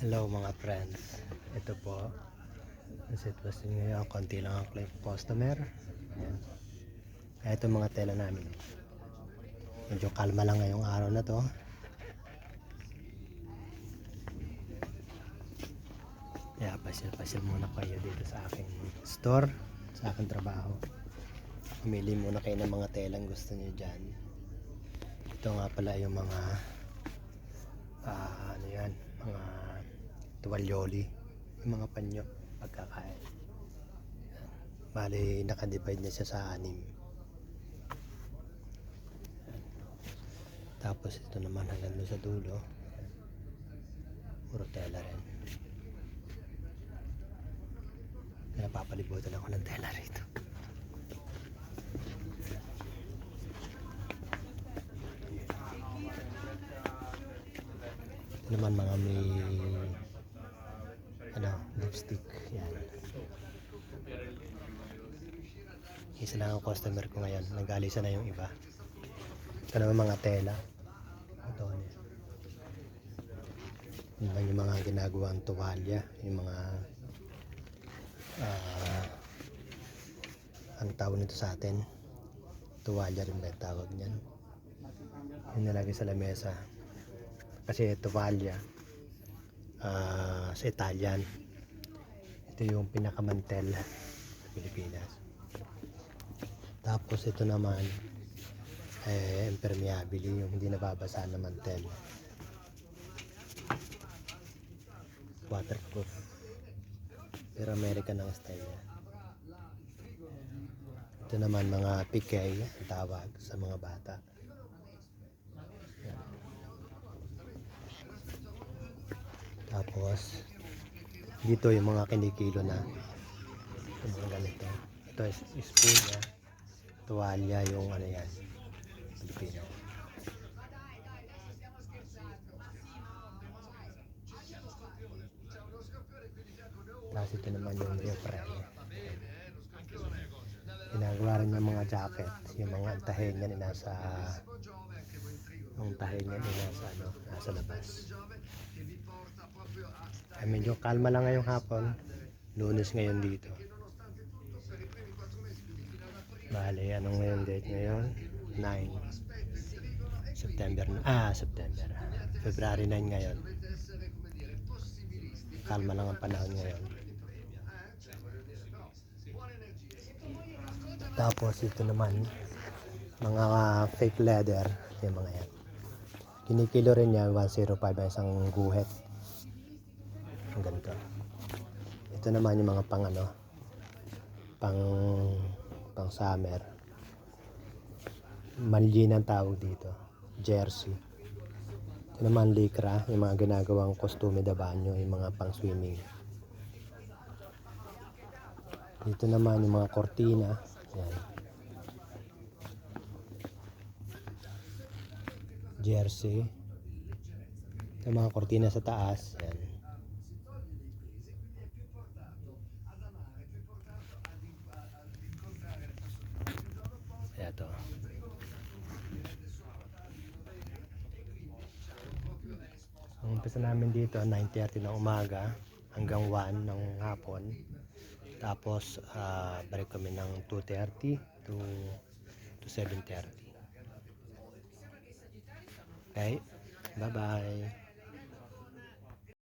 Hello mga friends. Ito po. Ang sitwasyon ngayon. Konti lang ang customer. Ayan. Kaya ito mga tela namin. Medyo kalma lang ngayong araw na to. Kaya pasyal-pasyal muna kayo dito sa aking store. Sa aking trabaho. Pumili muna kayo ng mga telang gusto niyo dyan. Ito nga pala yung mga ah, ano yan, mga tuwalyoli, yung mga panyo, pagkakain. Bali, nakadivide niya siya sa anim. Tapos ito naman hanggang doon sa dulo. Puro tela rin. Kaya napapalibutan ako ng tela rito. Ito naman mga may ano, lipstick. Yan. Isa lang ang customer ko ngayon. Nag-alisa na yung iba. Ito naman mga tela. Ito niya. Yun lang yung mga ginagawang tuwalya. Yung mga ah ang tawag nito sa atin. Tuwalya rin ba tawag niyan? Yung nilagay sa lamesa kasi tuwalya ah, sa Italian. Ito yung pinakamantel sa Pilipinas. Tapos ito naman eh, impermeabili yung hindi nababasa na mantel. Waterproof. Pero American ang style niya. Ito naman mga pikay ang tawag sa mga bata Tapos, dito yung mga kinikilo na yung mga ganito. Ito is spoon niya. Tuwalya yung ano yan. Pilipino. Tapos ito naman yung Jeffrey. Ginagawa rin yung mga jacket. Yung mga tahe niya na nasa yung tahe niya na nasa ano, nasa labas. Ay, medyo kalma lang ngayong hapon. Lunes ngayon dito. Bale, anong ngayon date ngayon? 9. September. Ah, September. February 9 ngayon. Kalma lang ang panahon ngayon. Tapos ito naman, mga fake leather. Yung mga yan. Kinikilo rin niya 105 ang isang guhet ang ganito. Ito naman yung mga pang ano pang pang summer. Manlin ang tawag dito. Jersey. Ito naman likra yung mga ginagawang kostume da banyo yung mga pang swimming. Dito naman yung mga kortina yan. Jersey. Ito mga kortina sa taas. Yan Kaya to. Ang umpisa namin dito 9.30 ng umaga hanggang 1 ng hapon. Tapos ah, balik kami ng 2.30 to to 7.30. Okay? Bye-bye.